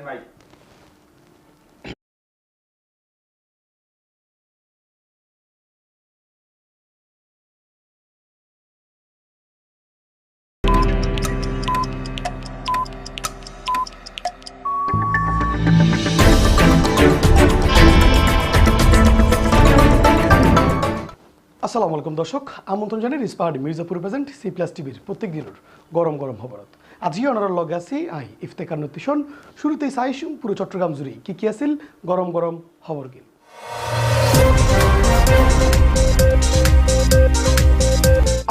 শাহিন ভাই। আসসালামু আলাইকুম দর্শক, আমন্ত্রণ জানাই রিসপাহাড়ি মির্জাপুর প্রেজেন্ট সি প্লাস টিভির প্রত্যেক দিনের গরম গরম খবরত। আজি অনার লগে আছি আই ইফতেকার নতিশন শুরুতেই চাইছুম পুরো চট্টগ্রাম জুড়ি কি কি আছিল? গরম গরম খবর গিল।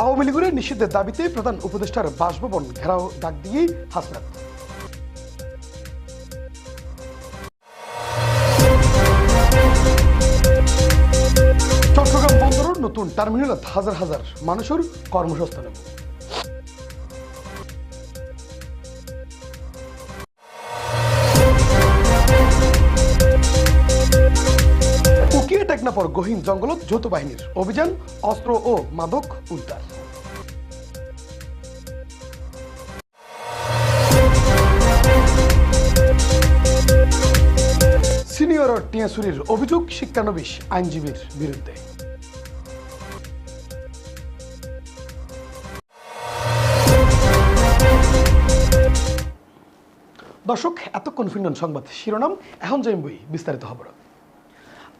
আওয়ামী লীগের নিষিদ্ধের দাবিতে প্রধান উপদেষ্টার বাসভবন ঘেরাও ডাক দিয়ে হাসনাত চট্টগ্রাম বন্দরের নতুন টার্মিনালত হাজার হাজার মানুষের কর্মসংস্থান উকিয়ে গহীন জঙ্গলত যৌথ বাহিনীর অভিযান, অস্ত্র ও মাদক উদ্ধার। সিনিয়র টিয়াসুরির অভিযোগ, শিক্ষানবিশ আইনজীবীর বিরুদ্ধে। দর্শক, এতক্ষণ ফিরন সংবাদ শিরোনাম। এখন যাই বই, বিস্তারিত খবর।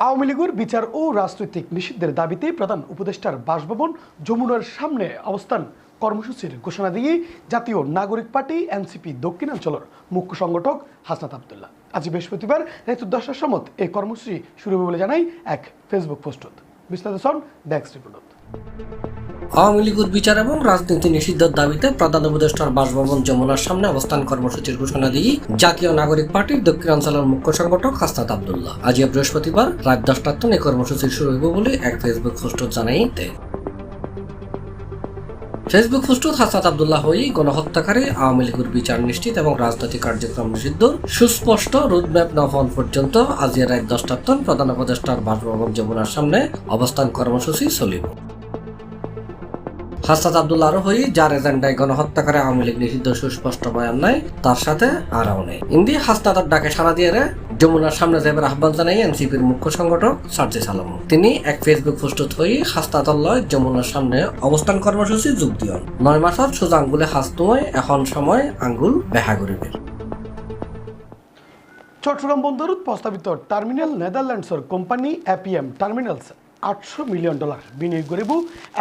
আওয়ামী লীগের বিচার ও রাজনৈতিক নিষিদ্ধের দাবিতে প্রধান উপদেষ্টার বাসভবন যমুনার সামনে অবস্থান কর্মসূচির ঘোষণা দিয়ে জাতীয় নাগরিক পার্টি, এনসিপি, দক্ষিণাঞ্চলের মুখ্য সংগঠক হাসনাত আবদুল্লাহ। আজ বৃহস্পতিবার রাত দশটার সমত এই কর্মসূচি শুরু হবে বলে জানাই এক ফেসবুক পোস্টত। বিস্তারিত ডেক্স রিপোর্টত আওয়ামী লীগের বিচার এবং রাজনীতি নিষিদ্ধের দাবিতে প্রধান উপদেষ্টার বাসভবন যমুনার সামনে অবস্থান কর্মসূচির ঘোষণা দিয়ে জাতীয় নাগরিক পার্টির দক্ষিণাঞ্চলের মুখ্য সংগঠক হাসনাত আবদুল্লাহ। আজ বৃহস্পতিবার রাত দশটার তন এই কর্মসূচি শুরু হইব বলে এক ফেসবুক পোস্ট জানাই দেয় ফেসবুক পোস্টত হাসনাত আবদুল্লাহ হই গণহত্যাকারী, আওয়ামী লীগের বিচার নিশ্চিত এবং রাজনৈতিক কার্যক্রম নিষিদ্ধ, সুস্পষ্ট রুটম্যাপ না হওয়ান পর্যন্ত আজিয়া রাত তন প্রধান উপদেষ্টার বাসভবন যমুনার সামনে অবস্থান কর্মসূচি চলিব। হাসাদ আব্দুল আরও হই যার এজেন্ডায় গণহত্যাকারী আওয়ামী লীগ নিষিদ্ধ সুস্পষ্ট বয়ান নাই, তার সাথে আরও নেই। ইন্দি হাসনাদার ডাকে সাড়া দিয়ে যমুনার সামনে যাবার আহ্বান জানাই এনসিপির মুখ্য সংগঠক সার্জিস আলম তিনি এক ফেসবুক পোস্টত হই হাসনাদার যমুনার সামনে অবস্থান কর্মসূচি যোগ দিয়ন। নয় মাসত সোজা আঙ্গুলে হাসতুময় এখন সময় আঙ্গুল বেহা করিবে চট্টগ্রাম বন্দরত প্রস্তাবিত টার্মিনাল নেদারল্যান্ডসের কোম্পানি অ্যাপিএম টার্মিনালস। আটশো মিলিয়ন ডলার বিনিয়োগ করিব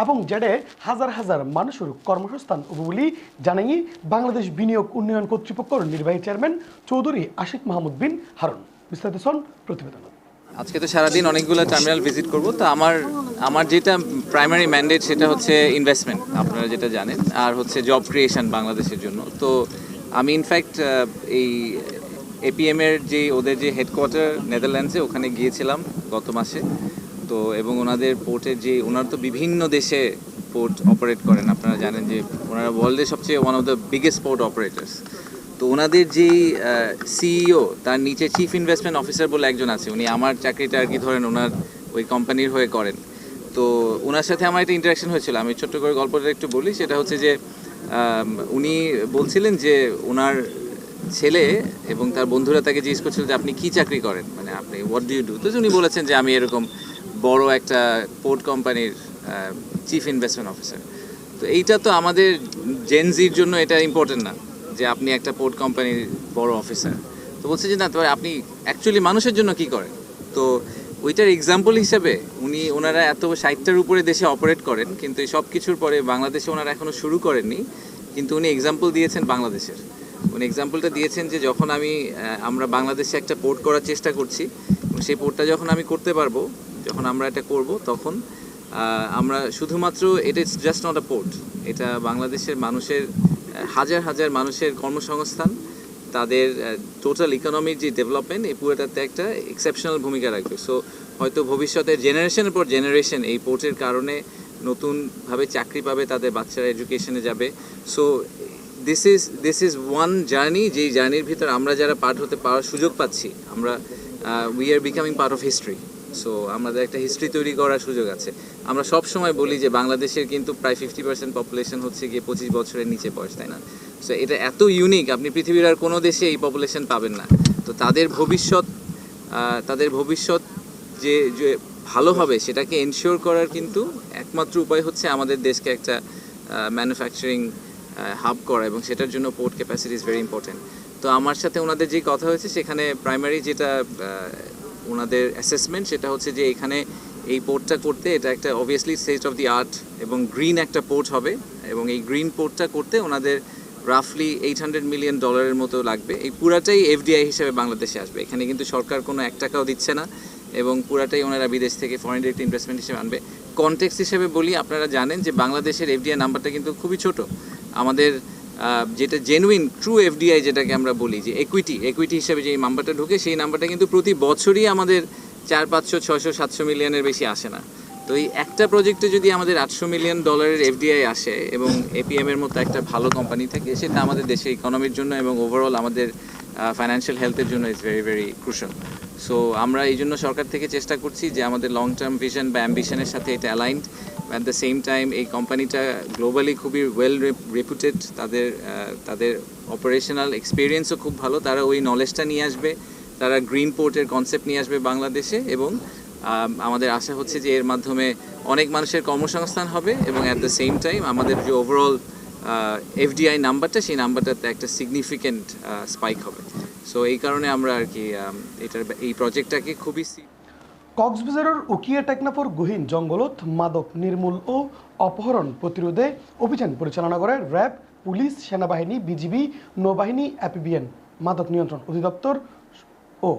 এবং জেডে হাজার হাজার মানুষের কর্মসংস্থান হব বলে জানাই বাংলাদেশ বিনিয়োগ উন্নয়ন কর্তৃপক্ষের নির্বাহী চেয়ারম্যান চৌধুরী আশিক মাহমুদ বিন হারুন। বিস্তারিত শোন প্রতিবেদন। আজকে তো সারাদিন অনেকগুলো টার্মিনাল ভিজিট করব, তো আমার আমার যেটা প্রাইমারি ম্যান্ডেট সেটা হচ্ছে ইনভেস্টমেন্ট আপনারা যেটা জানেন, আর হচ্ছে জব ক্রিয়েশন বাংলাদেশের জন্য। তো আমি ইনফ্যাক্ট এই এপিএম এর যে, ওদের যে হেডকোয়ার্টার নেদারল্যান্ডসে ওখানে গিয়েছিলাম গত মাসে। তো এবং ওনাদের পোর্টের যে, ওনারা তো বিভিন্ন দেশে পোর্ট অপারেট করেন। আপনারা জানেন যে, ওনারা ওয়ার্ল্ডের সবচেয়ে one of the biggest port operators তো ওনাদের যেই সিইও তার নিচে চিফ ইনভেস্টমেন্ট অফিসার বলে একজন আছে। উনি আমার চাকরিটা আর কি ধরেন ওনার ওই কোম্পানির হয়ে করেন। তো ওনার সাথে আমার একটা ইন্টারাকশন হয়েছিল। আমি ছোট্ট করে গল্পটা একটু বলি। সেটা হচ্ছে যে উনি বলছিলেন যে, ওনার ছেলে এবং তার বন্ধুরা তাকে জিজ্ঞেস করছিল যে, আপনি কি চাকরি করেন? মানে আপনি হোয়াট ডু ইউ ডু তো উনি বলেছেন যে, আমি এরকম বড় একটা পোর্ট কোম্পানির চিফ ইনভেস্টমেন্ট অফিসার তো এইটা তো আমাদের জেনজির জন্য এটা ইম্পর্টেন্ট না, যে আপনি একটা পোর্ট কোম্পানির বড় অফিসার তো বলছে যে, না, তো আপনি অ্যাকচুয়ালি মানুষের জন্য কি করেন? তো ওইটার এক্সাম্পল হিসেবে উনি, ওনারা এত ষাটটার উপরে দেশে অপারেট করেন, কিন্তু এই সব কিছুর পরে বাংলাদেশে ওনারা এখনও শুরু করেননি, কিন্তু উনি এক্সাম্পল দিয়েছেন বাংলাদেশের। উনি এক্সাম্পলটা দিয়েছেন যে, যখন আমি আমরা বাংলাদেশে একটা পোর্ট করার চেষ্টা করছি সেই পোর্টটা যখন আমি করতে পারব যখন আমরা এটা করব, তখন আমরা শুধুমাত্র এটা ইটস জাস্ট নট পোর্ট এটা বাংলাদেশের মানুষের হাজার হাজার মানুষের কর্মসংস্থান, তাদের টোটাল ইকোনমির যে ডেভেলপমেন্ট এই পুরোটাতে একটা এক্সেপশনাল ভূমিকা রাখবে। সো হয়তো ভবিষ্যতে জেনারেশনের পর জেনারেশন এই পোর্টের কারণে নতুনভাবে চাকরি পাবে, তাদের বাচ্চারা এডুকেশনে যাবে। So this is this is one journey যেই জার্নির ভিতর আমরা যারা পার্ট হতে পাওয়ার সুযোগ পাচ্ছি, আমরা we are becoming part of history so আমাদের একটা হিস্ট্রি তৈরি করার সুযোগ আছে। আমরা সব সময় বলি যে বাংলাদেশের কিন্তু প্রায় ফিফটি পার্সেন্ট পপুলেশন হচ্ছে গিয়ে পঁচিশ বছরের নিচে বয়স, তাই না? সো এটা এত ইউনিক আপনি পৃথিবীর আর কোনো দেশে এই পপুলেশন পাবেন না। তো তাদের ভবিষ্যৎ তাদের ভবিষ্যৎ যে যে ভালো হবে সেটাকে এনশিওর করার কিন্তু একমাত্র উপায় হচ্ছে আমাদের দেশকে একটা ম্যানুফ্যাকচারিং হাব করা এবং সেটার জন্য port capacity is very important তো আমার সাথে ওনাদের যে কথা হয়েছে, সেখানে প্রাইমারি যেটা ওনাদের অ্যাসেসমেন্ট সেটা হচ্ছে যে এখানে এই পোর্টটা করতে এটা একটা obviously state of the art এবং গ্রিন একটা পোর্ট হবে এবং এই গ্রিন পোর্টটা করতে ওনাদের রাফলি এইট হান্ড্রেড মিলিয়ন ডলারের মতো লাগবে। এই পুরাটাই এফডিআই হিসেবে বাংলাদেশে আসবে। এখানে কিন্তু সরকার কোনো এক টাকাও দিচ্ছে না এবং পুরাটাই ওনারা বিদেশ থেকে ফরেন ডিরেক্ট ইনভেস্টমেন্ট হিসেবে আনবে। কনটেক্স হিসেবে বলি, আপনারা জানেন যে বাংলাদেশের এফডিআই নাম্বারটা কিন্তু খুবই ছোট। আমাদের যেটা জেনুইন ট্রু এফডিআই যেটাকে আমরা বলি, যে একুইটি একুইটি হিসেবে যে নাম্বারটা ঢুকে, সেই নাম্বারটা কিন্তু প্রতি বছরই আমাদের চার, পাঁচশো, ছয়শো, সাতশো মিলিয়নের বেশি আসে না। তো এই একটা প্রজেক্টে যদি আমাদের আটশো মিলিয়ন ডলারের এফডিআই আসে এবং এপিএম এর মতো একটা ভালো কোম্পানি থাকে, সেটা আমাদের দেশের ইকোনমির জন্য এবং ওভারঅল আমাদের ফাইন্যান্সিয়াল হেলথের জন্য is very very crucial so আমরা এই জন্য সরকার থেকে চেষ্টা করছি যে আমাদের লং টার্ম ভিশন বা অ্যাম্বিশনের সাথে এটা aligned at the same time এই কোম্পানিটা গ্লোবালি খুবই ওয়েল রেপুটেড তাদের তাদের অপারেশনাল এক্সপিরিয়েন্সও খুব ভালো। তারা ওই নলেজটা নিয়ে আসবে, তারা গ্রিন পোর্টের কনসেপ্ট নিয়ে আসবে বাংলাদেশে এবং আমাদের আশা হচ্ছে যে এর মাধ্যমে অনেক মানুষের কর্মসংস্থান হবে এবং অ্যাট দ্য সেম টাইম আমাদের যে ওভারঅল এফডিআই নাম্বারটা সেই নাম্বারটাতে একটা সিগনিফিকেন্ট স্পাইক হবে। সো এই কারণে আমরা আর কি এটার, এই প্রজেক্টটাকে খুবই কক্সবাজারের উকিয়া টেকনাফর গহীন জঙ্গলত মাদক নির্মূল ও অপহরণ প্রতিরোধে অভিযান পরিচালনা করে র্যাব, পুলিশ, সেনাবাহিনী, বিজিবি, নৌবাহিনী অ্যাপিবিএন মাদক নিয়ন্ত্রণ অধিদপ্তর ও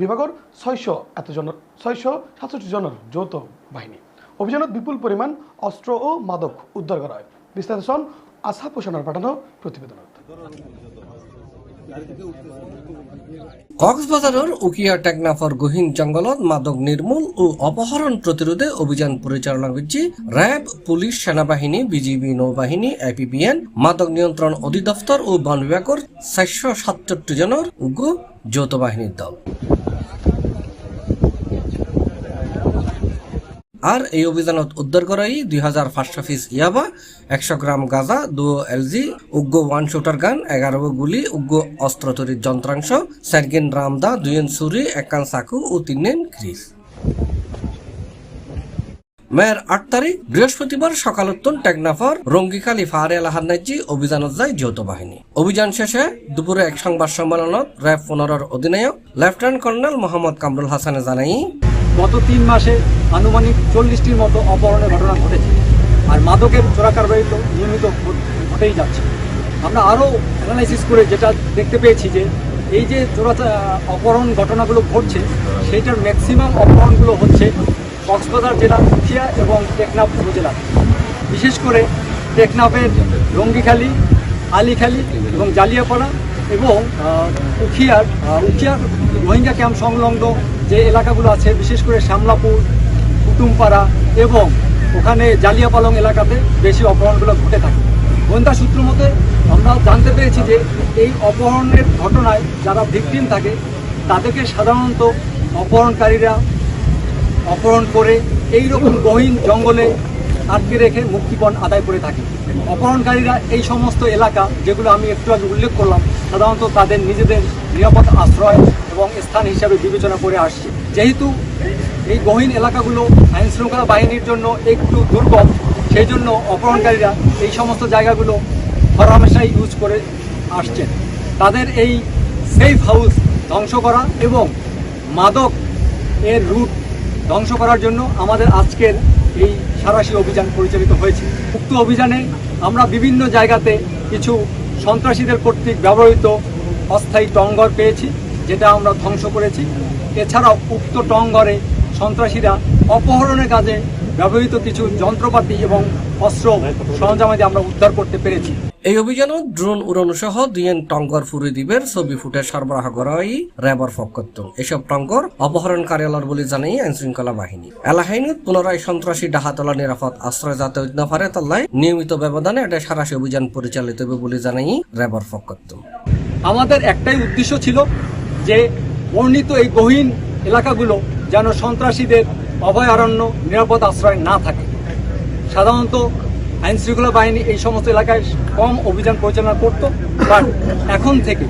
বিভাগের ছয়শো এতজন ছয়শো সাতষট্টি জনের যৌথ বাহিনী। অভিযানত বিপুল পরিমাণ অস্ত্র ও মাদক উদ্ধার করা হয়। বিস্তারিত আশা পোষণার পাঠানো প্রতিবেদনত। কক্সবাজারের উকিয়া টেকনাফর গহীন জঙ্গলত মাদক নির্মূল ও অপহরণ প্রতিরোধে অভিযান পরিচালনা করছে র্যাব, পুলিশ, সেনাবাহিনী, বিজিবি নৌবাহিনী, এপিবিএন, মাদক নিয়ন্ত্রণ অধিদপ্তর ও বন বিভাগের চারশো সাতষট্টি জনের উগ্র যৌথ বাহিনীর দল। আর এই অভিযানত উদ্ধার করাই দুই হাজার পাঁচশো পিস ইয়াবা, একশো গ্রাম গাঁজা দু এলজি, উগ্র ওয়ান শুটার গান, এগারো গুলি, উগ্র অস্ত্র তৈরির যন্ত্রাংশ সার্গিন রামদা দুইন সুরি একান সাকু ও তিনেন ক্রিস। মেয়ের আট তারিখ, বৃহস্পতিবার সকালোত্তন টেকনাফর রঙ্গিকালী ফাহারে এলাহান্নাজি অভিযানত যায় যৌথ বাহিনী। অভিযান শেষে দুপুরে এক সংবাদ সম্মেলনত র্যাব পনেরোর অধিনায়ক, লেফটেন্যান্ট কর্নেল মোহাম্মদ কামরুল হাসানে জানাই গত তিন মাসে আনুমানিক চল্লিশটির মতো অপহরণের ঘটনা ঘটেছে। আর মাদকের চোরাকারবারি তো নিয়মিত ঘট- ঘটেই যাচ্ছে। আমরা আরও অ্যানালাইসিস করে যেটা দেখতে পেয়েছি যে, এই যে চোরা অপহরণ ঘটনাগুলো ঘটছে, সেইটার ম্যাক্সিমাম অপহরণগুলো হচ্ছে কক্সবাজার জেলার উখিয়া এবং টেকনাফ উপজেলা। বিশেষ করে টেকনাফের রঙ্গিখালি আলিখালি এবং জালিয়াপাড়া এবং উখিয়ার উখিয়ার রোহিঙ্গা ক্যাম্প সংলগ্ন যে এলাকাগুলো আছে, বিশেষ করে শ্যামলাপুর, কুটুমপাড়া এবং ওখানে জালিয়াপালং এলাকাতে বেশি অপহরণগুলো ঘটে থাকে। গোয়েন্দা সূত্র মতে, আমরা জানতে পেরেছি যে এই অপহরণের ঘটনায় যারা ভিকটিম থাকে, তাদেরকে সাধারণত অপহরণকারীরা অপহরণ করে এই রকম গহীন জঙ্গলে আটকে রেখে মুক্তিপণ আদায় করে থাকে। অপহরণকারীরা এই সমস্ত এলাকা, যেগুলো আমি একটু আগে উল্লেখ করলাম সাধারণত তাদের নিজেদের নিরাপদ আশ্রয় এবং স্থান হিসাবে বিবেচনা করে আসছে। যেহেতু এই গহীন এলাকাগুলো আইন শৃঙ্খলা বাহিনীর জন্য একটু দুর্গম সেই জন্য অপহরণকারীরা এই সমস্ত জায়গাগুলো হরহামেশাই ইউজ করে আসছেন। তাদের এই সেফ হাউস ধ্বংস করা এবং মাদক এর রুট ধ্বংস করার জন্য আমাদের আজকের এই সারাশি অভিযান পরিচালিত হয়েছে। উক্ত অভিযানে আমরা বিভিন্ন জায়গাতে কিছু সন্ত্রাসীদের কর্তৃক ব্যবহৃত অস্থায়ী টঙ্গর পেয়েছি, যেটা আমরা ধ্বংস করেছি। এছাড়াও উক্ত টংঘরে সন্ত্রাসীরা অপহরণের কাজে ব্যবহৃত কিছু যন্ত্রপাতি এবং অস্ত্র সরঞ্জামাদি আমরা উদ্ধার করতে পেরেছি। এই অভিযানত ড্রোন উড়ানো সহ দুইয়েন টঙ্গর ফুরি দ্বীপের ছবি ফুটে সরবরাহ করা হয় র্যাবর ফকত্ত এসব টঙ্কর টঙ্গর কার্যালয় বলে জানাই আইন শৃঙ্খলা বাহিনী। এলাহাইনুত পুনরায় সন্ত্রাসী ডাহাতলা নিরাপদ আশ্রয় যাতে পারে তাল্লাই নিয়মিত ব্যবধানে এটা সারাশি অভিযান পরিচালিত হবে বলে জানাই র্যাবর ফকত্ত আমাদের একটাই উদ্দেশ্য ছিল যে বর্ণিত এই গহীন এলাকাগুলো যেন সন্ত্রাসীদের অভয়ারণ্য নিরাপদ আশ্রয় না থাকে। সাধারণত আইন শৃঙ্খলা বাহিনী এই সমস্ত এলাকায় কম অভিযান পরিচালনা করত বাট এখন থেকে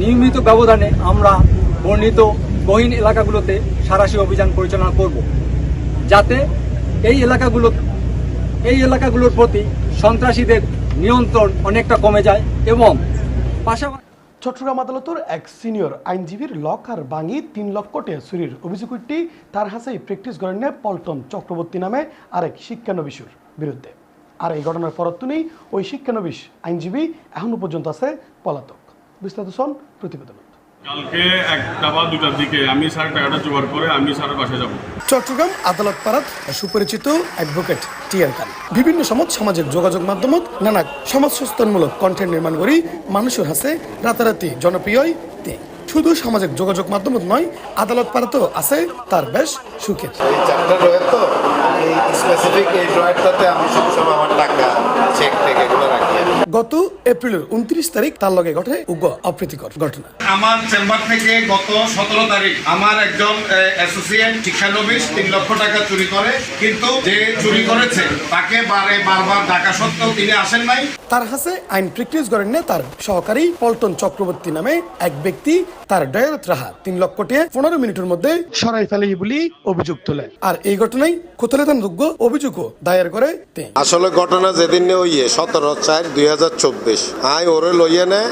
নিয়মিত ব্যবধানে আমরা বর্ণিত গহীন এলাকাগুলোতে সারাশি অভিযান পরিচালনা করব। যাতে এই এলাকাগুলো, এই এলাকাগুলোর প্রতি সন্ত্রাসীদের নিয়ন্ত্রণ অনেকটা কমে যায় এবং পাশাপাশি চট্টগ্রাম আদালতের এক সিনিয়র আইনজীবীর লকার ভাঙি তিন লক্ষ টাকা চুরির অভিযোগটি তার হাসেই প্র্যাকটিস করেন পল্টন চক্রবর্তী নামে আরেক শিক্ষানবিশুর বিরুদ্ধে। আর এই ঘটনার পরত্তনেই ওই শিক্ষানবিশ আইনজীবী এখনও পর্যন্ত আছে পলাতক। বিস্তারিত শোন প্রতিবেদন কালকে একটা বা দুটার দিকে আমি স্যার টাকাটা জোগাড় করে আমি স্যারের বাসায় যাব। চট্টগ্রাম আদালত পাড়াত সুপরিচিত অ্যাডভোকেট টিয়ার খান বিভিন্ন সমাজ সামাজিক যোগাযোগ মাধ্যমত নানা সমাজ সচেতনমূলক কন্টেন্ট নির্মাণ করি মানুষের হাসে রাতারাতি জনপ্রিয় তে। শুধু সামাজিক যোগাযোগ মাধ্যমত নয় আদালত পাড়াতেও আছে তার বেশ সুখের। এই চারটা ড্রয়ার তো এই স্পেসিফিক এই ড্রয়ারটাতে আমি সবসময় আমার টাকা চেক টেক এগুলো রাখি গত এপ্রিলের উনত্রিশ তারিখ তার লগে ঘটে উগ্র অপ্রীতিকর ঘটনা। আমার চেম্বার থেকে গত সতেরো তারিখ আমার একজন অ্যাসোসিয়েট শিক্ষানবিশ তিন লক্ষ টাকা চুরি করে কিন্তু যে চুরি করেছে তাকে বারে বারবার ডাকা সত্ত্বেও তিনি আসেন নাই। তার হাসে আইন প্র্যাকটিস করেন না তার সহকারী পল্টন চক্রবর্তী নামে এক ব্যক্তি তার ডয়ারত রাহা তিন লক্ষ টাকা পনেরো মিনিটের মধ্যে সরাই ফেলে বলি অভিযোগ তোলে। আর এই ঘটনায় কোতলেদান যোগ্য অভিযোগও দায়ের করে আসলে ঘটনা যেদিন ওইয়ে সতেরো চার দুই হাজার চব্বিশ। আই ওরে লইয়ে নে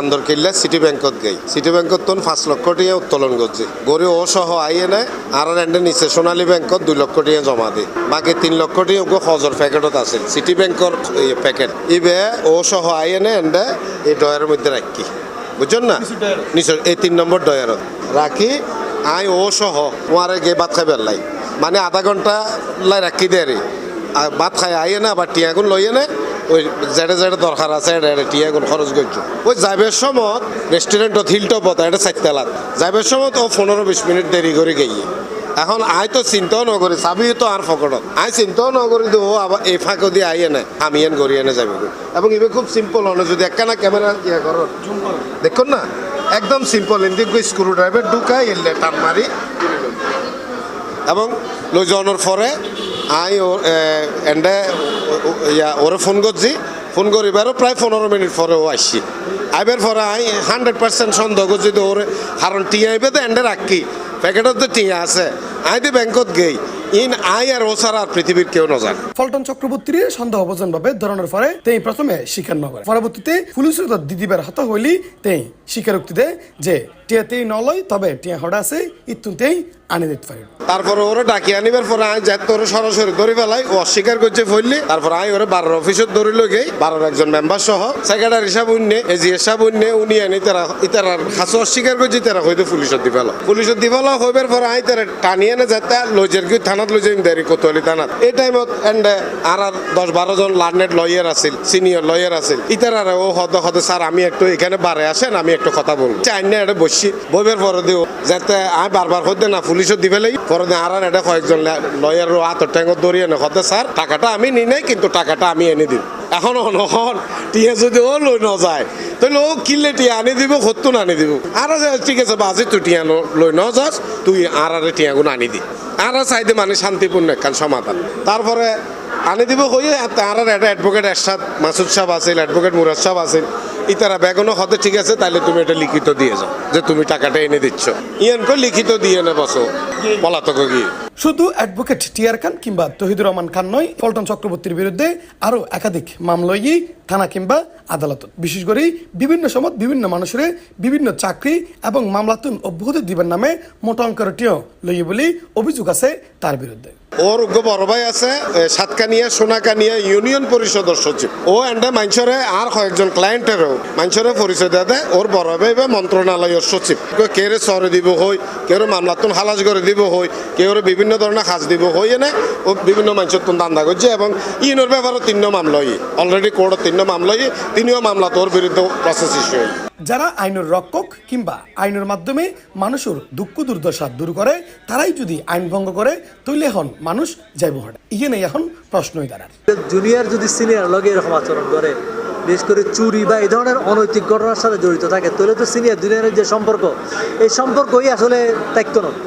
আন্দর কিল্লা সিটি ব্যাংকত গই। সিটি ব্যাংকত তোন পাঁচ লক্ষ টিয়া উত্তোলন করছে। গড়ি ও সহ আইয়ে নে আর এন্ডে নিচে সোনালী ব্যাংকত দুই লক্ষ টিয়া জমা দি। বাকি তিন লক্ষ টিয়া ওগো হজর প্যাকেটত আছে সিটি ব্যাংকর প্যাকেট। ইবে ও সহ আইয়ে নে এন্ডে এই ডয়ারের মধ্যে রাখি বুঝছেন না? নিশ্চয় এই তিন নম্বর ডয়ারত রাখি আই ও সহ ওয়ারে গে ভাত খাই বেলাই মানে আধা ঘণ্টা লাই রাখি দেয় রে। আর ভাত খাই আইয়ে না বা টিয়াগুন লইয়ে না। ওই যেটা জেডে দরকার আছে এটা টিয়াগুন খরচ করছ। ওই যাইবের সময় রেস্টুরেন্টত হিলটপত এটা চারতলাত যাইবের সময় তো পনেরো বিশ মিনিট দেরি করে গিয়ে এখন আই তো চিন্তাও নকরি চাবি তো আর ফকটত। আই চিন্তাও নকরি তো ও আবার এই ফাঁকো দিয়ে আইয়ে না আমি এন গড়ি এনে যাবে এবং এবার খুব সিম্পল হলো, যদি একখানা ক্যামেরা ইয়ে করো দেখুন না, একদম সিম্পল এদিক স্ক্রু ড্রাইভার ঢুকাই এলে টান মারি এবং লই যাওয়ানোর পরে আই ও এন্ডে ইয়া ওরে ফোন করছি ফোন করিবারও প্রায় পনেরো মিনিট পরে ও আসছি আইবার পরে আই হান্ড্রেড পার্সেন্ট সন্দেহ করছি তো ওরে কারণ টিয়া আইবে তো এন্ডে রাখি প্যাকেটত টিয়া আছে। আই দি ব্যাংকত গেই, ইন আই আর ও আর পৃথিবীর কেউ নজানে। ফলটন চক্রবর্তীর সন্দেহভাজন ভাবে ধরনের পরে তেই প্রথমে স্বীকার ন করে পরবর্তীতে পুলিশের তো দিদিবার হাত হইলি তেই স্বীকারোক্তি দেয় যে টিয়া তেই নলয়, তবে টিয়া হড়া আছে ইত্যুতেই আনি দিতে পারি। তারপরে ওরে ডাকি আনিবার পরে আমি যাই তোর সরাসরি ধরে ফেলাই, ও অস্বীকার করছে ফেললি তারপর আমি ওরে বারোর অফিসত ধরে লই গেই, বারোর একজন মেম্বার সহ সেক্রেটারি সাহেব উন্নে এজি সাহেব উন্নে, উনি আনি তারা ইতারা হাসু অস্বীকার করছে তারা হয়তো পুলিশত দি ফেলো পুলিশত দি ফেলো হইবার পরে আমি তারা টানিয়ে না যাতে লজের কি থানাত লই যাই দেরি কোতোয়ালি থানাত। এই টাইমত এন্ডে আর আর দশ বারো জন লার্নেড লয়ার আছিল সিনিয়র লয়ার আছিল। ইতারা ও হদ হদ, স্যার, আমি একটু এখানে বারে আসেন, আমি একটু কথা বলব। চাই না এটা বসছি বইবের পরে দিও যাতে আমি বারবার হতে না পুলিশও দিবে লাগি পরে আর এটা কয়েকজন লয়ার হাতের ট্যাঙ্গত দৌড়িয়ে না হতে স্যার, টাকাটা আমি নি নাই, কিন্তু টাকাটা আমি এনে দিন এখন অনহন টিয়া যদি ও লই ন যায় তাহলে ও কিনলে টিয়া আনি দিব সত্তর আনি দিব? আর ঠিক আছে, বাজে, তুই টিয়া লই ন যাস তুই আর আর টিয়াগুলো আনি দি। আর চাইদে মানে শান্তিপূর্ণ একখান সমাধান। তারপরে আনি দিব হয়ে আর একটা অ্যাডভোকেট এরশাদ, মাসুদ সাহেব আছিল অ্যাডভোকেট মুরাদ সাহেব আছিল। ইতারা বেগুনও হতে ঠিক আছে তাহলে তুমি এটা লিখিত দিয়ে যাও যে তুমি টাকাটা এনে দিচ্ছ। ইয়ানকে লিখিত দিয়ে নে বসো পলাতক গিয়ে। শুধু অ্যাডভোকেট টিয়ার খান কিংবা তহিদুর রহমান খান নয় পল্টন চক্রবর্তীর বিরুদ্ধে আরও একাধিক মামলই থানা কিংবা আদালত বিশেষ করে বিভিন্ন সময় বিভিন্ন মানুষের বিভিন্ন চাকরি এবং মামলাতুন অব্যাহতি দিবেন নামে মোটা অঙ্কের টিও লইয়ে বলে অভিযোগ আছে তার বিরুদ্ধে। ওর উগ্র বড় ভাই আছে সাতকানিয়া সোনাকানিয়া ইউনিয়ন পরিষদের সচিব। ও এন্ডে মানুষরে আর কয়েকজন ক্লায়েন্টেরও মানুষরে পরিচয় দেয় ওর বড় ভাই বা মন্ত্রণালয়ের সচিব। কেউ সরে দিব হই কেউ মামলাতুন হালাস করে দিব হই কেউ বিভিন্ন ধরনের সাজ দিব হই এনে ও বিভিন্ন মানুষের তুন দান্দা করছে এবং ইনোর ব্যাপারে তিন মামলই অলরেডি কোর্টত তিন মামলই তিনিও মামলা তোর বিরুদ্ধে প্রসেস ইস্যু হয়। যারা আইনের রক্ষক কিংবা আইনের মাধ্যমে মানুষের দুঃখ দুর্দশা দূর করে তারাই যদি আইন ভঙ্গ করে তৈলে এখন মানুষ যাইব হঠাৎ। ইয়ে নেই এখন প্রশ্নই দাঁড়ার জুনিয়র যদি সিনিয়র লগে এরকম আচরণ করে বিশেষ করে চুরি বা এই ধরনের অনৈতিক ঘটনার সাথে জড়িত থাকে, তাহলে তো সিনিয়র জুনিয়রের যে সম্পর্ক, এই সম্পর্কই আসলে ত্যাক্ত নয়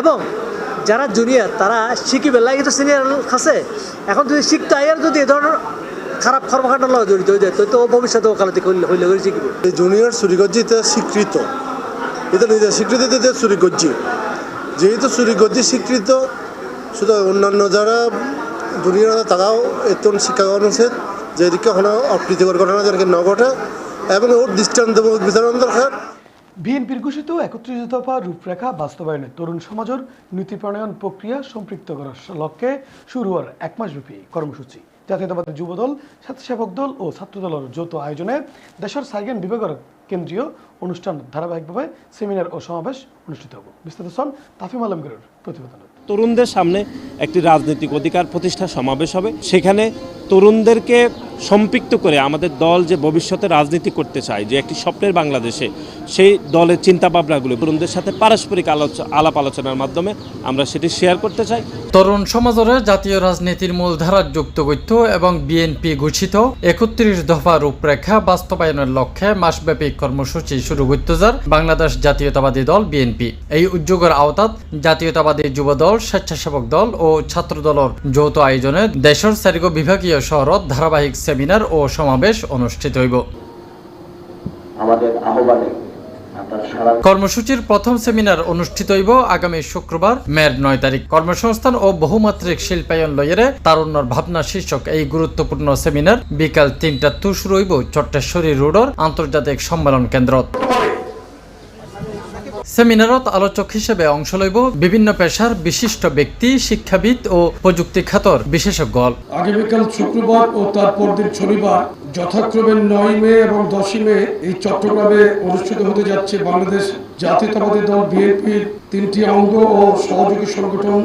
এবং যারা জুনিয়র, তারা শিখিবে, লাগে তো সিনিয়র আছে। এখন যদি শিখতে আয়ার যদি এ ধরনের খারাপ কর্মকাণ্ডের লগে জড়িত হয়ে যায়, তো তো ভবিষ্যতে ওকালতি হইলে হইলে করেছি কি এই জুনিয়র চুরিগজ্জি এটা স্বীকৃত। এটা নিজের স্বীকৃতি দিতে চুরিগজ্জি যেহেতু চুরিগজ্জি স্বীকৃত। শুধু অন্যান্য যারা জুনিয়র তারাও এতন শিক্ষা গ্রহণ উচিত যে এদিকে কোনো অপ্রীতিকর ঘটনা যেন ন ঘটে এবং ওর দৃষ্টান্তমূলক বিচারণ দরকার বিএনপির ঘোষিত একত্রিশ দফা রূপরেখা বাস্তবায়নে তরুণ সমাজের নীতি প্রণয়ন প্রক্রিয়া সম্পৃক্ত করার লক্ষ্যে শুরু হওয়ার এক মাসব্যাপী কর্মসূচি। জাতীয়তাবাদী যুবদল স্বেচ্ছাসেবক দল ও ছাত্রদলের যৌথ আয়োজনে দেশের সাইগেন বিভাগের কেন্দ্রীয় অনুষ্ঠান ধারাবাহিকভাবে সেমিনার ও সমাবেশ অনুষ্ঠিত হবে। বিস্তারিত সন তাফিম আলমগীরের প্রতিবেদন। তরুণদের সামনে একটি রাজনৈতিক অধিকার প্রতিষ্ঠা সমাবেশ হবে। সেখানে তরুণদেরকে সম্পৃক্ত করে আমাদের দল যে ভবিষ্যতে রাজনীতি করতে চায়, যে একটি স্বপ্নের বাংলাদেশে, সেই দলের চিন্তাভাবনাগুলো তরুণদের সাথে পারস্পরিক আলাপ আলোচনার মাধ্যমে আমরা সেটি শেয়ার করতে চাই। তরুণ সমাজরে জাতীয় রাজনীতির মূলধারার যুক্ত করত এবং বিএনপি ঘোষিত একত্রিশ দফা রূপরেখা বাস্তবায়নের লক্ষ্যে মাসব্যাপী কর্মসূচি শুরু করতে যার বাংলাদেশ জাতীয়তাবাদী দল বিএনপি। এই উদ্যোগের আওতাত জাতীয়তাবাদী যুব দল স্বেচ্ছাসেবক দল ও ছাত্র দলের যৌথ আয়োজনে দেশের চারিগ বিভাগীয় শহরত ধারাবাহিক সেমিনার ও সমাবেশ অনুষ্ঠিত হইব। আমাদের আহ্বানে কর্মসূচির প্রথম সেমিনার অনুষ্ঠিত হইব আগামী শুক্রবার মের নয় তারিখ। কর্মসংস্থান ও বহুমাত্রিক শিল্পায়ন লয়েরে তারুণ্যর ভাবনা শীর্ষক এই গুরুত্বপূর্ণ সেমিনার বিকাল তিনটা তু শুরু হইব চট্টেশ্বরী রোডর আন্তর্জাতিক সম্মেলন কেন্দ্র সেমিনারত আলোচক হিসেবে অংশ লইব বিভিন্ন পেশার বিশিষ্ট ব্যক্তি, শিক্ষাবিদ ও প্রযুক্তি খাতর বিশেষজ্ঞ। আগামীকাল শুক্রবার ও তার পরদিন শনিবার, যথাক্রমে নয় মে এবং দশই মে এই চট্টগ্রামে অনুষ্ঠিত হতে যাচ্ছে বাংলাদেশ জাতীয়তাবাদী দল বিএনপির তিনটি অঙ্গ ও সহযোগী সংগঠন,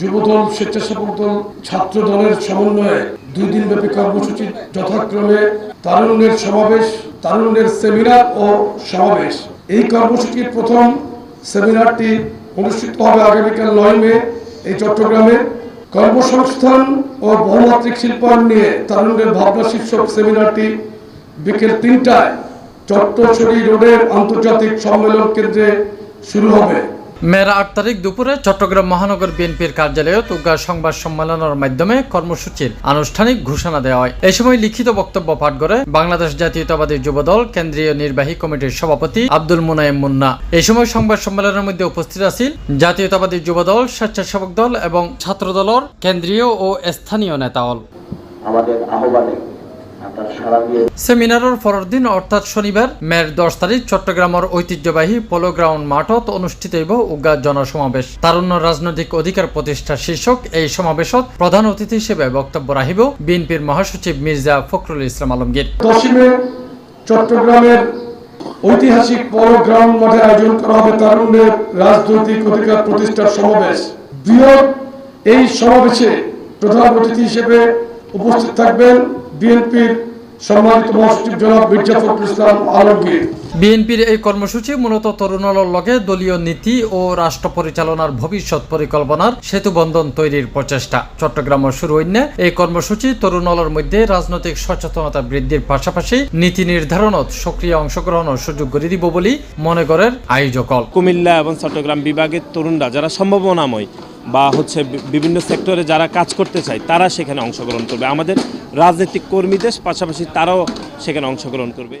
যুবদল, স্বেচ্ছাসেবক দল, ছাত্র দলের সমন্বয়ে দুই দিনব্যাপী কর্মসূচি যথাক্রমে তারুণ্যের সমাবেশ, তারুণ্যের সেমিনার ও সমাবেশ। এই কর্মসূচির প্রথম সেমিনারটি অনুষ্ঠিত হবে আগামীকাল নয় মে এই চট্টগ্রামে। কর্মসংস্থান ও বহুমাত্রিক শিল্পায়ন নিয়ে তারুণ্যের ভাবনা শীর্ষক সেমিনারটি বিকেল তিনটায় চট্টছড়ি রোডের আন্তর্জাতিক সম্মেলন কেন্দ্রে শুরু হবে। মের আট তারিখ দুপুরে চট্টগ্রাম মহানগর বিএনপির কার্যালয়ত উগা সংবাদ সম্মেলনের মাধ্যমে কর্মসূচির আনুষ্ঠানিক ঘোষণা দেওয়া হয়। এই সময় লিখিত বক্তব্য পাঠ করে বাংলাদেশ জাতীয়তাবাদী যুবদল, কেন্দ্রীয় নির্বাহী কমিটির সভাপতি আব্দুল মুনায়েম মুন্না। এই সময় সংবাদ সম্মেলনের মধ্যে উপস্থিত আছেন জাতীয়তাবাদী যুবদল, স্বেচ্ছাসেবক দল এবং ছাত্রদলের কেন্দ্রীয় ও স্থানীয় নেতাল আমাদের আহ্বানে সেমিনারের পরের দিন অর্থাৎ শনিবার মের দশ তারিখ চট্টগ্রামের ঐতিহ্যবাহী পোলো গ্রাউন্ড মাঠত অনুষ্ঠিত হইব উগা জনসমাবেশ। তারুণ্য রাজনৈতিক অধিকার প্রতিষ্ঠা শীর্ষক এই সমাবেশত প্রধান অতিথি হিসেবে বক্তব্য রাখিব বিএনপির মহাসচিব মির্জা ফখরুল ইসলাম আলমগীর। দশই চট্টগ্রামের ঐতিহাসিক পলো গ্রাউন্ড মাঠে আয়োজন করা হবে তারুণ্যের রাজনৈতিক অধিকার প্রতিষ্ঠার সমাবেশ। বৃহৎ এই সমাবেশে প্রধান অতিথি হিসেবে উপস্থিত থাকবেন বিএনপির সম্মানিত মহাসচিব জনাব মির্জা ফখরুল ইসলাম আলমগীর। বিএনপির এই কর্মসূচি মূলত তরুণালর লগে দলীয় নীতি ও রাষ্ট্র পরিচালনার ভবিষ্যৎ পরিকল্পনার সেতুবন্ধন তৈরির প্রচেষ্টা। চট্টগ্রামের শুরু হইনে এই কর্মসূচি তরুণালর মধ্যে রাজনৈতিক সচেতনতা বৃদ্ধির পাশাপাশি নীতি নির্ধারণত সক্রিয় অংশগ্রহণের সুযোগ করে দিব বলে মনে করেন আয়োজকল। কুমিল্লা এবং চট্টগ্রাম বিভাগের তরুণরা যারা সম্ভাবনাময় বা হচ্ছে বিভিন্ন সেক্টরে যারা কাজ করতে চায় তারা সেখানে অংশগ্রহণ করবে। আমাদের রাজনৈতিক কর্মীদের পাশাপাশি তারাও সেখানে অংশগ্রহণ করবে।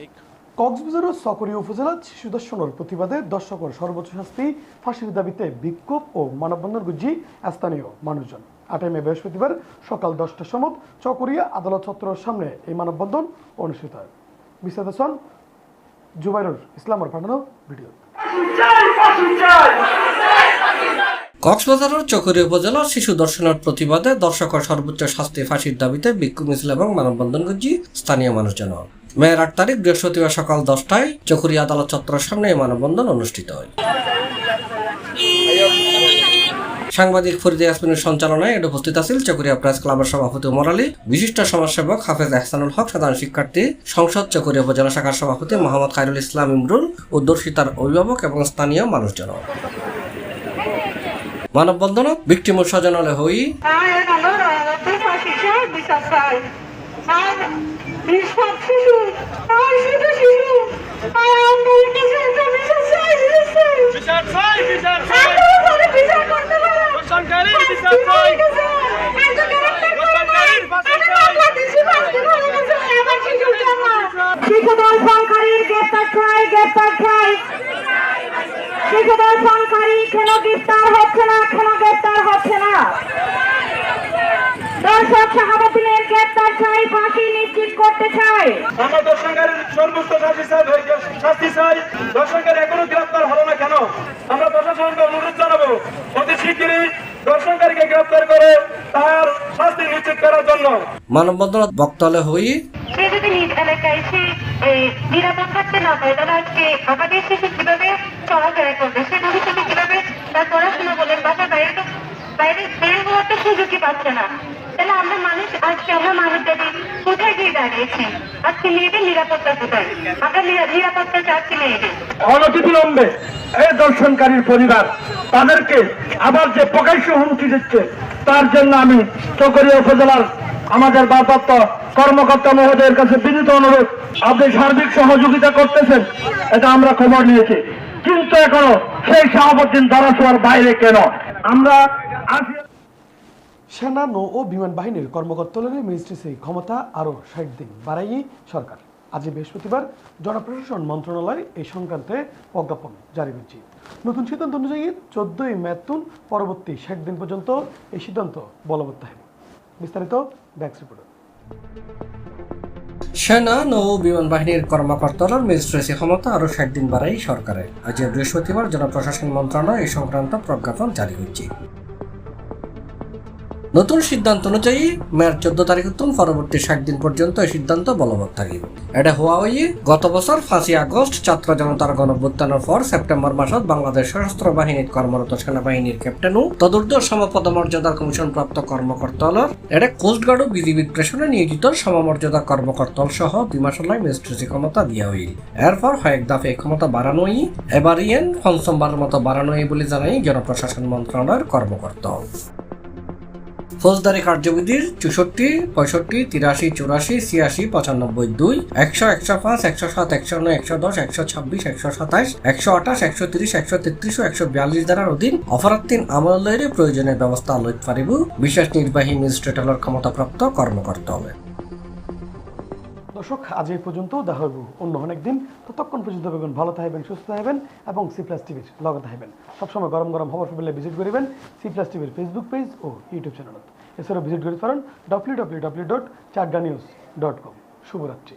কক্সবাজারের সকরীয় উপজেলার শিশু দর্শনের প্রতিবাদে দর্শকের সর্বোচ্চ শাস্তি ফাঁসির দাবিতে বিক্ষোভ ও মানববন্ধন গুজি স্থানীয় মানুষজন। আটই মে বৃহস্পতিবার সকাল দশটার সময় চকরিয়া আদালত চত্বরের সামনে এই মানববন্ধন অনুষ্ঠিত হয়। বিস্তারিত শোন জুবাইরুল ইসলামের পাঠানো ভিডিও। কক্সবাজারের চকরি উপজেলার শিশু দর্শনের প্রতিবাদে দর্শকের সর্বোচ্চ শাস্তি ফাঁসির দাবিতে বিক্ষোভ মিছিল এবং মানববন্ধন করছি স্থানীয় মানুষজন মেয়ের আট তারিখ বৃহস্পতিবার সকাল দশটায় চকরি আদালত চত্বরের সামনে এই মানববন্ধন অনুষ্ঠিত হয়। সাংবাদিক ফরিদে ইয়াসমিনের সঞ্চালনায় এটা উপস্থিত আছেন চকরিয়া প্রেস ক্লাবের সভাপতি ওমর আলী, বিশিষ্ট সমাজসেবক হাফেজ এহসানুল হক, সাধারণ শিক্ষার্থী, সংসদ চকরিয়া উপজেলা শাখার সভাপতি মোহাম্মদ খায়রুল ইসলাম ইমরুল ও দর্শিতার অভিভাবক এবং স্থানীয় মানুষজন। মানববন্ধনত বিক্টিম স্বজনলে হই গ্রেপ্তার চাই আমরা দর্শনকারীর সর্বোচ্চ শাস্তি চাই শাস্তি চাই দর্শনকারী এখনও গ্রেপ্তার হলো না কেন? আমরা প্রশাসনকে অনুরোধ জানাব অতি শিগগিরই দর্শনকারীকে গ্রেপ্তার করে তার শাস্তি নিশ্চিত করার জন্য। মানববন্ধন বক্তলে হই। সে যদি নিজ এলাকায় সে নিরাপদ থাকতে না পারে তাহলে আজকে আমাদের শেষে কীভাবে চলাফেরা করবে? সে ভবিষ্যতে কীভাবে তার পড়াশোনা বলেন বাসা বাইরে তো বাইরে বের হওয়ার তো সুযোগই পাচ্ছে না। তাহলে আমরা মানুষ আজকে আমরা মানুষ জাতি গিয়ে দাঁড়িয়েছি আজকে মেয়েদের নিরাপত্তা কোথায় আমরা নিরাপত্তা চাচ্ছি মেয়েদের। অনতিবিলম্বে এই দর্শনকারীর পরিবার তাদেরকে আবার যে প্রকাশ্য হুমকি দিচ্ছে, তার জন্য আমি চকরিয়া উপজেলার আমাদের ভারপ্রাপ্ত কর্মকর্তা মহোদয়ের কাছে বিনীত অনুরোধ, আপনি সার্বিক সহযোগিতা করতেছেন, এটা আমরা খবর নিয়েছি। কিন্তু এখনও সেই শাহাবুদ্দিন দরাসোয়ার বাইরে কেন? আমরা আজকে সেনা, নৌ ও বিমান বাহিনীর কর্মকর্তাদের মিনিস্ট্রি ক্ষমতা আরও ষাট দিন বাড়াই সরকার। আজ বৃহস্পতিবার জনপ্রশাসন মন্ত্রণালয় এই সংক্রান্তে প্রজ্ঞাপন জারি করেছে। নতুন সিদ্ধান্ত অনুযায়ী চোদ্দই মেতুন পরবর্তী ষাট দিন পর্যন্ত এই সিদ্ধান্ত বলবৎ থাকবে বিস্তারিত ব্যাক্স রিপোর্ট। সেনা, নৌ বিমান বাহিনীর কর্মকর্তারা মিনিস্ট্রেসি ক্ষমতা আরও ষাট দিন বাড়াই সরকারের। আজ বৃহস্পতিবার জনপ্রশাসন মন্ত্রণালয় এই সংক্রান্ত প্রজ্ঞাপন জারি হয়েছে নতুন সিদ্ধান্ত অনুযায়ী মেয়ার চোদ্দ তারিখ তুন পরবর্তী ষাট দিন পর্যন্ত এই সিদ্ধান্ত বলবৎ থাকিবে। এটা হওয়া হইয়ে গত বছর পাঁচই আগস্ট ছাত্র জনতার গণভ্যুত্থানের পর সেপ্টেম্বর মাসত বাংলাদেশ সশস্ত্র বাহিনীর কর্মরত সেনাবাহিনীর ক্যাপ্টেন ও তদুর্ধ সমপদমর্যাদার কমিশন প্রাপ্ত কর্মকর্তালর, এটা কোস্টগার্ড ও বিজিবির প্রেষণে নিয়োজিত সমমর্যাদা কর্মকর্তাল সহ দুই মিনিস্ট্রেসি ক্ষমতা দিয়া হইল। এরপর কয়েক দফে ক্ষমতা বাড়ানোই এবার ইয়েন পঞ্চমবারের মতো বাড়ানোই বলে জানাই জনপ্রশাসন মন্ত্রণালয়ের কর্মকর্তা ফৌজদারি কার্যবিধির চৌষট্টি, পঁয়ষট্টি, তিরাশি, চুরাশি, ছিয়াশি, পঁচানব্বই, দুই, একশো একশো পাঁচ, একশো সাত, একশো নয়, একশো দশ, একশো ছাব্বিশ, একশো সাতাশ, একশো আঠাশ, একশো তিরিশ, একশো তেত্রিশ একশো বিয়াল্লিশ ধারার অধীন অপরাধীন আমলের প্রয়োজনীয় ব্যবস্থা লোক পারিব বিশেষ নির্বাহী ম্যাজিস্ট্রেটর ক্ষমতাপ্রাপ্ত কর্মকর্তা হবে দর্শক, আজ এই পর্যন্ত দেখা হইব অন্য অনেক দিন। ততক্ষণ পর্যন্ত দেখবেন ভালো থাকবেন, সুস্থ থাকবেন এবং সি প্লাস টিভির লগে থাকবেন। সবসময় গরম গরম খবর পেলে ভিজিট করবেন সি প্লাস টিভির ফেসবুক পেজ ও ইউটিউব চ্যানেল এছাড়াও ভিজিট করতে পারেন ডব্লিউ ডব্লিউ ডব্লিউ ডট চারডা নিউজ ডট কম শুভরাত্রি।